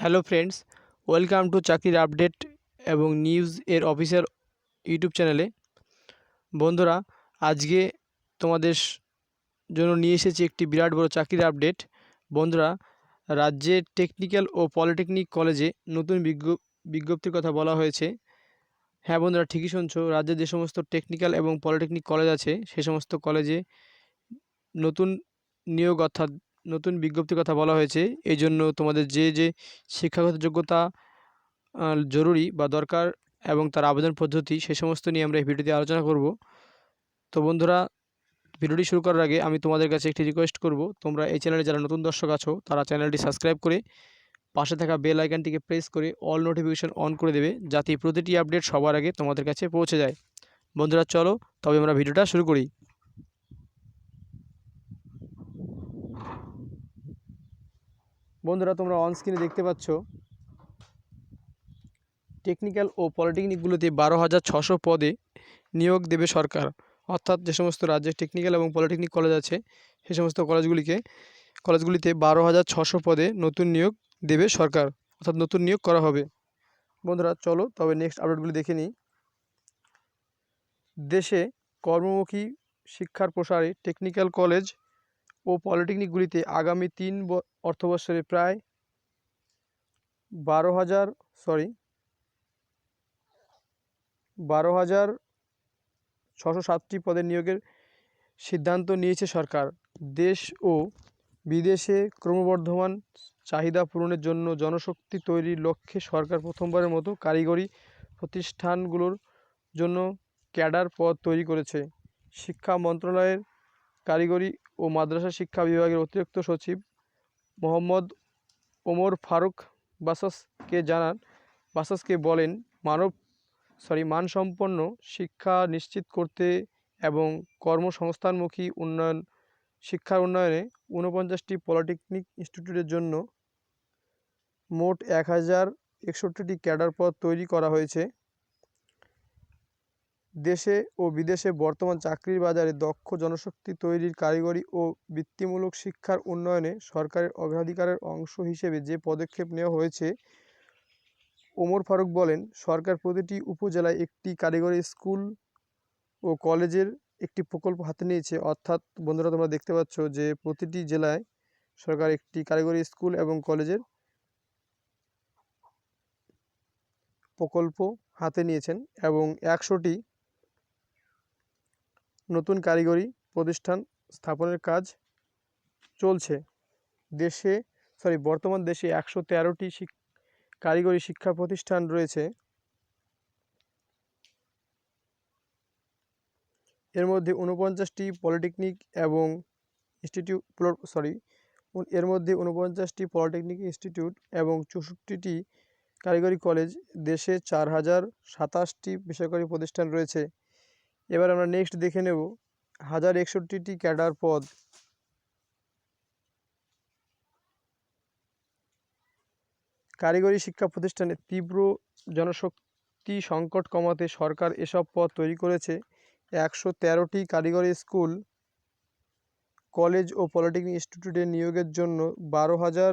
Hello friends welcome to চাকরির update এবং news এর অফিসিয়াল ইউটিউব চ্যানেলে বন্ধুরা, আজকে তোমাদের জন্য নিয়ে এসেছি একটি বিরাট বড় চাকরির আপডেট বন্ধুরা, রাজ্যে টেকনিক্যাল ও পলিটেকনিক কলেজে নতুন বিজ্ঞ বিজ্ঞপ্তির কথা বলা হয়েছে। হ্যাঁ বন্ধুরা, ঠিকই শুনছো, রাজ্যে যে সমস্ত টেকনিক্যাল এবং পলিটেকনিক কলেজ আছে, সে সমস্ত কলেজে নতুন নিয়োগ অর্থাৎ নতুন বিজ্ঞপ্তির কথা বলা হয়েছে। এই জন্য তোমাদের যে যে শিক্ষাগত যোগ্যতা জরুরি বা দরকার এবং তার আবেদন পদ্ধতি সে সমস্ত নিয়ে আমরা এই ভিডিওতে আলোচনা করব। তো বন্ধুরা, ভিডিওটি শুরু করার আগে আমি তোমাদের কাছে একটি রিকোয়েস্ট করব। তোমরা এই চ্যানেলে যারা নতুন দর্শক আছো, তারা চ্যানেলটি সাবস্ক্রাইব করে পাশে থাকা বেল আইকনটিকে প্রেস করে অল নোটিফিকেশন অন করে দেবে, যাতে প্রতিটি আপডেট সবার আগে তোমাদের কাছে পৌঁছে যায়। বন্ধুরা, চলো তবে আমরা ভিডিওটা শুরু করি। বন্ধুরা, তোমরা অন স্ক্রিনে দেখতে পাচ্ছ টেকনিক্যাল ও পলিটেকনিকগুলোতে বারো হাজার ছশো পদে নিয়োগ দেবে সরকার। অর্থাৎ যে সমস্ত রাজ্যে টেকনিক্যাল এবং পলিটেকনিক কলেজ আছে, সে সমস্ত কলেজগুলিকে কলেজগুলিতে বারো হাজার ছশো পদে নতুন নিয়োগ দেবে সরকার। অর্থাৎ নতুন নিয়োগ করা হবে। বন্ধুরা, চলো তবে নেক্সট আপডেটগুলি দেখে নিই। দেশে কর্মমুখী শিক্ষার প্রসারে টেকনিক্যাল কলেজ ও পলিটেকনিকগুলিতে আগামী তিন অর্থবৎসরে প্রায় বারো হাজার, সরি, বারো হাজার ছশো সাতটি পদের নিয়োগের সিদ্ধান্ত নিয়েছে সরকার। দেশ ও বিদেশে ক্রমবর্ধমান চাহিদা পূরণের জন্য জনশক্তি তৈরির লক্ষ্যে সরকার প্রথমবারের মতো কারিগরি প্রতিষ্ঠানগুলোর জন্য ক্যাডার পদ তৈরি করেছে। শিক্ষা মন্ত্রণালয়ের কারিগরি ও মাদ্রাসা শিক্ষা বিভাগের অতিরিক্ত সচিব মোহাম্মদ ওমর ফারুক বাসাসকে জানান, বাসাসকে বলেন, মানব, সরি, মানসম্পন্ন শিক্ষা নিশ্চিত করতে এবং কর্মসংস্থানমুখী উন্নয়ন, শিক্ষার উন্নয়নে ঊনপঞ্চাশটি পলিটেকনিক ইনস্টিটিউটের জন্য মোট এক হাজার একষট্টিটি ক্যাডার পদ তৈরি করা হয়েছে। দেশে ও বিদেশে বর্তমান চাকরির বাজারে দক্ষ জনশক্তি তৈরির কারিগরি ও বৃত্তিমূলক শিক্ষার উন্নয়নে সরকারের অগ্রাধিকারের অংশ হিসেবে যে পদক্ষেপ নেওয়া হয়েছে, ওমর ফারুক বলেন, সরকার প্রতিটি উপজেলায় একটি কারিগরি স্কুল ও কলেজের একটি প্রকল্প হাতে নিয়েছে। অর্থাৎ বন্ধুরা, তোমরা দেখতে পাচ্ছ যে প্রতিটি জেলায় সরকার একটি কারিগরি স্কুল এবং কলেজের প্রকল্প হাতে নিয়েছেন এবং একশোটি নতুন কারিগরি প্রতিষ্ঠান স্থাপনের কাজ চলছে। দেশে সরি বর্তমান দেশে একশো তেরোটি কারিগরি শিক্ষা প্রতিষ্ঠান রয়েছে। এর মধ্যে ঊনপঞ্চাশটি পলিটেকনিক এবং ইনস্টিটিউট সরি এর মধ্যে ঊনপঞ্চাশটি পলিটেকনিক ইনস্টিটিউট এবং চৌষট্টিটি কারিগরি কলেজ। দেশে চার হাজার সাতাশটি বেসরকারি প্রতিষ্ঠান রয়েছে। এবার আমরা নেক্সট দেখে নেব হাজার একষট্টিটি ক্যাডার পদ। কারিগরি শিক্ষা প্রতিষ্ঠানে তীব্র জনশক্তি সংকট কমাতে সরকার এসব পদ তৈরি করেছে। একশো তেরোটি কারিগরি স্কুল, কলেজ ও পলিটেকনিক ইনস্টিটিউটে নিয়োগের জন্য বারো হাজার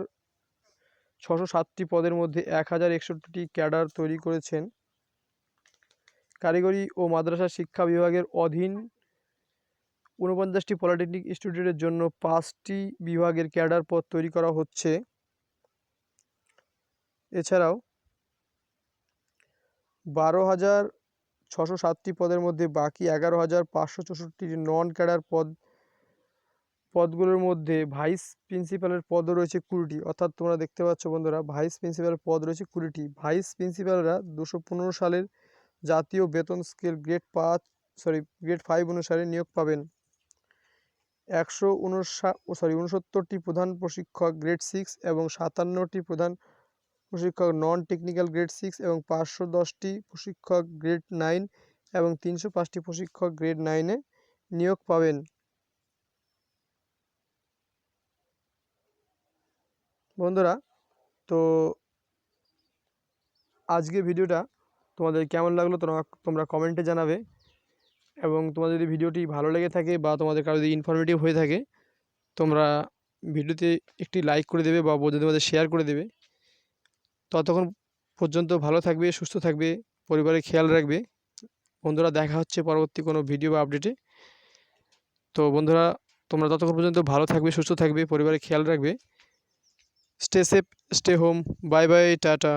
ছশো সাতটি পদের মধ্যে এক হাজার একষট্টিটি ক্যাডার তৈরি করেছেন। কারিগরি ও মাদ্রাসা শিক্ষা বিভাগের অধীন ঊনপঞ্চাশটি পলিটেকনিক ইনস্টিটিউটের জন্য পাঁচটি বিভাগের ক্যাডার পদ তৈরি করা হচ্ছে। এছাড়াও বারো হাজার ছশো সাতটি পদের মধ্যে বাকি এগারো হাজার পাঁচশো চৌষট্টি নন ক্যাডার পদ, পদগুলোর মধ্যে ভাইস প্রিন্সিপালের পদও রয়েছে কুড়িটি। অর্থাৎ তোমরা দেখতে পাচ্ছ বন্ধুরা, ভাইস প্রিন্সিপালের পদ রয়েছে কুড়িটি। ভাইস প্রিন্সিপালরা দুশো সালের জাতীয় বেতন স্কেল গ্রেড পাঁচ, সরি, গ্রেড ফাইভ অনুসারে নিয়োগ পাবেন। একশো উনষা সরি, উনসত্তরটি প্রধান প্রশিক্ষক গ্রেড সিক্স এবং সাতান্নটি প্রধান প্রশিক্ষক নন টেকনিক্যাল গ্রেড সিক্স এবং পাঁচশো দশটি প্রশিক্ষক গ্রেড নাইন এবং তিনশো পাঁচটি প্রশিক্ষক গ্রেড নাইনে নিয়োগ পাবেন। বন্ধুরা, তো আজকে ভিডিওটা তোমাদের কেমন লাগল তোমরা তোমরা কমেন্টে জানাবে। এবং তোমাদের যদি ভিডিওটি ভালো লেগে থাকে বা তোমাদের কারও যদি ইনফরমেটিভ হয়ে থাকে, তোমরা ভিডিওতে একটি লাইক করে দেবে বা বন্ধুদের মধ্যে শেয়ার করে দেবে। ততক্ষণ পর্যন্ত ভালো থাকবে, সুস্থ থাকবে, পরিবারের খেয়াল রাখবে। বন্ধুরা, দেখা হচ্ছে পরবর্তী কোনো ভিডিও বা আপডেটে তো বন্ধুরা, তোমরা ততক্ষণ পর্যন্ত ভালো থাকবে, সুস্থ থাকবে, পরিবারের খেয়াল রাখবে। Stay safe stay home bye bye tata.